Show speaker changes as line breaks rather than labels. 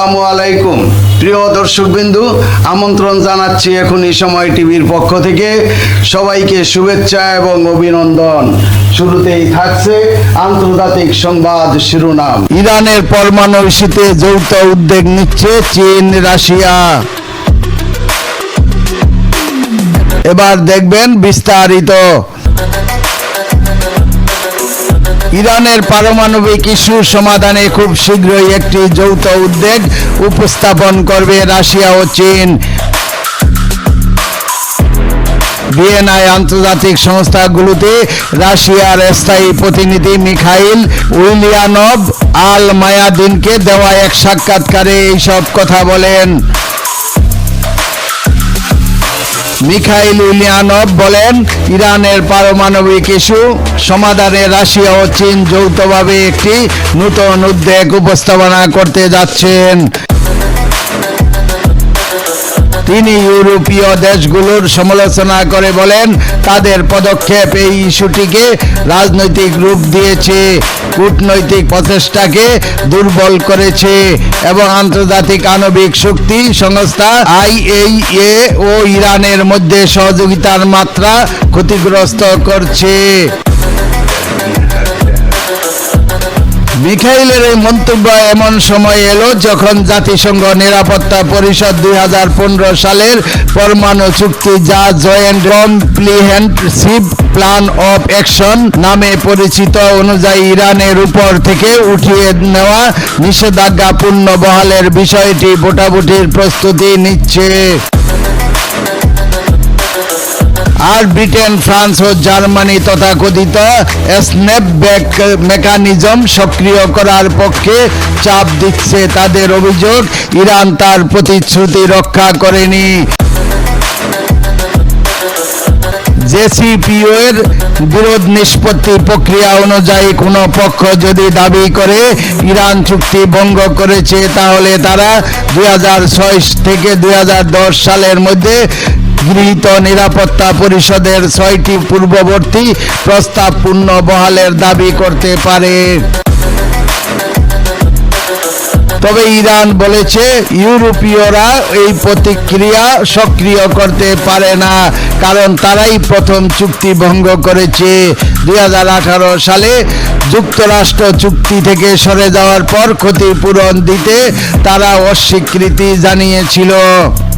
আসসালামু আলাইকুম। প্রিয় দর্শকবিন্দু, আমন্ত্রণ জানাচ্ছি এখনই সময় টিভির পক্ষ থেকে সবাইকে শুভেচ্ছা এবং অভিনন্দন। শুরুতেই থাকছে আন্তর্জাতিক সংবাদ শিরোনাম। ইরানের পরমাণু ইস্যুতে যৌথ উদ্যোগ নিচ্ছে চীন, রাশিয়া। এবার দেখবেন বিস্তারিত। ইরানের পারমাণবিক ইস্যু সমাধানে খুব শীঘ্রই একটি যৌথ উদ্যোগ উপস্থাপন করবে রাশিয়া ও চীন। ভিয়েনায় আন্তর্জাতিক সংস্থাগুলোতে রাশিয়ার স্থায়ী প্রতিনিধি মিখাইল উইলিয়ানভ আল মায়াদিনকে দেওয়া এক সাক্ষাৎকারে এইসব কথা বলেন। মিখাইল উলিয়ানভ বলেন, ইরানের পারমাণবিক ইস্যু, সমাধানে রাশিয়া ও চীন যৌথভাবে একটি নতুন উদ্বেগ উপস্থাপনা করতে যাচ্ছেন। তিনি ইউরোপীয় দেশগুলোর সমালোচনা করে বলেন, তাদের পদক্ষেপ এই ইস্যুটিকে রাজনৈতিক রূপ দিয়েছে, কূটনৈতিক প্রচেষ্টাকে দুর্বল করেছে এবং আন্তর্জাতিক আণবিক শক্তি সংস্থা আইএইএ ও ইরানের মধ্যে সহযোগিতার মাত্রা ক্ষতিগ্রস্ত করছে। মিখাইলের এই মন্তব্য এমন সময় এলো যখন জাতিসংঘ নিরাপত্তা পরিষদ দুই হাজার পনেরো সালের পরমাণু চুক্তি যা joint comprehensive plan of action নামে পরিচিত অনুযায়ী ইরানের উপর থেকে উঠিয়ে নেওয়া নিষেধাজ্ঞা পূর্ণ বহালের বিষয়টি ভোটাভুটির প্রস্তুতি নিচ্ছে। আর ব্রিটেন, ফ্রান্স ও জার্মানি তথাকথিত স্ন্যাপব্যাক মেকানিজম সক্রিয় করার পক্ষে চাপ দিচ্ছে তাদের অভিযোগ। ইরান তার প্রতিশ্রুতি রক্ষা করেনি। জেসিপিও এর বিরোধ নিষ্পত্তি প্রক্রিয়া অনুযায়ী কোনো পক্ষ যদি দাবি করে ইরান চুক্তি ভঙ্গ করেছে, তাহলে তারা দুই হাজার ছয় থেকে দুই হাজার দশ সালের মধ্যে গৃহীত নিরাপত্তা পরিষদের ছয়টি পূর্ববর্তী প্রস্তাব পূর্ণ বহালের দাবি করতে পারে। তবে ইরান বলেছে, ইউরোপীয়রা এই প্রতিক্রিয়া সক্রিয় করতে পারে না, কারণ তারাই প্রথম চুক্তি ভঙ্গ করেছে। দু হাজার আঠারো সালে যুক্তরাষ্ট্র চুক্তি থেকে সরে যাওয়ার পর ক্ষতিপূরণ দিতে তারা অস্বীকৃতি জানিয়েছিল।